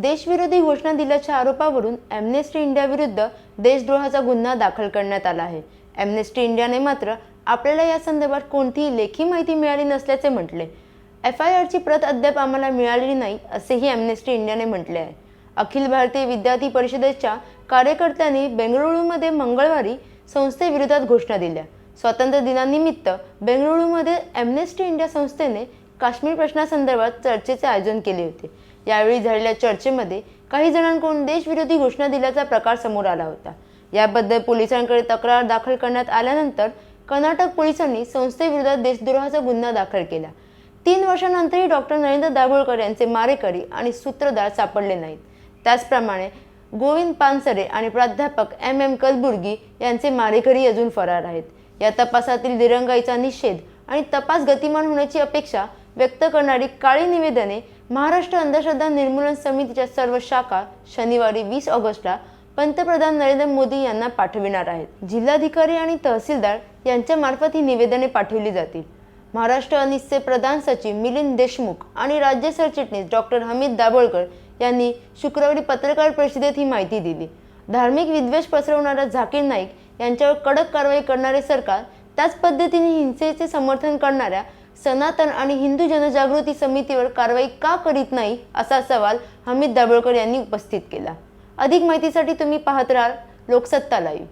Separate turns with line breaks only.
देशविरोधी घोषणा दिल्याच्या आरोपावरून ॲम्नेस्टी इंडियाविरुद्ध देशद्रोहाचा गुन्हा दाखल करण्यात आला आहे. ॲम्नेस्टी इंडियाने मात्र आपल्याला या संदर्भात कोणतीही लेखी माहिती मिळाली नसल्याचे म्हटले. एफ आय आरची प्रत अद्याप आम्हाला मिळालेली नाही असेही ॲम्नेस्टी इंडियाने म्हटले आहे. अखिल भारतीय विद्यार्थी परिषदेच्या कार्यकर्त्यांनी बेंगळुरूमध्ये मंगळवारी संस्थेविरोधात घोषणा दिल्या. स्वातंत्र्य दिनानिमित्त बेंगळुरूमध्ये ॲम्नेस्टी इंडिया संस्थेने काश्मीर प्रश्नासंदर्भात चर्चेचे आयोजन केले होते. यावेळी झालेल्या चर्चेमध्ये काही जणांकडून देशविरोधी घोषणा दिल्याचा प्रकार समोर आला होता. याबद्दल पोलिसांकडे तक्रार दाखल करण्यात आल्यानंतर कर्नाटक पोलिसांनी संस्थेविरोधात देशद्रोहाचा गुन्हा दाखल केला. तीन वर्षांनंतरही डॉक्टर नरेंद्र दाभोळकर यांचे मारेकरी आणि सूत्रधार सापडले नाहीत. त्याचप्रमाणे गोविंद पानसरे आणि प्राध्यापक एम एम कलबुर्गी यांचे मारेकरी अजून फरार आहेत. या तपासातील दिरंगाईचा निषेध आणि तपास गतिमान होण्याची अपेक्षा व्यक्त करणारी काळी निवेदने महाराष्ट्र अंधश्रद्धा निर्मूलन समितीच्या सर्व शाखा शनिवारी वीस ऑगस्टला पंतप्रधान नरेंद्र मोदी यांना पाठविणार आहेत. जिल्हाधिकारी आणि तहसीलदार यांच्यामार्फत ही निवेदने पाठवली जातील. महाराष्ट्र अनिसचे प्रधान सचिव मिलिंद देशमुख आणि राज्य सरचिटणीस डॉक्टर हमीद दाभोळकर यांनी शुक्रवारी पत्रकार परिषदेत ही माहिती दिली. धार्मिक विद्वेष पसरवणारा झाकीर नाईक यांच्यावर कडक कारवाई करणारे सरकार त्याच पद्धतीने हिंसेचे समर्थन करणाऱ्या सनातन आणि हिंदू जनजागृती समितीवर कारवाई का करीत नाही असा सवाल हमीद दाभोळकर यांनी उपस्थित केला. अधिक माहितीसाठी तुम्ही पाहत राहाल लोकसत्ता लाईव्ह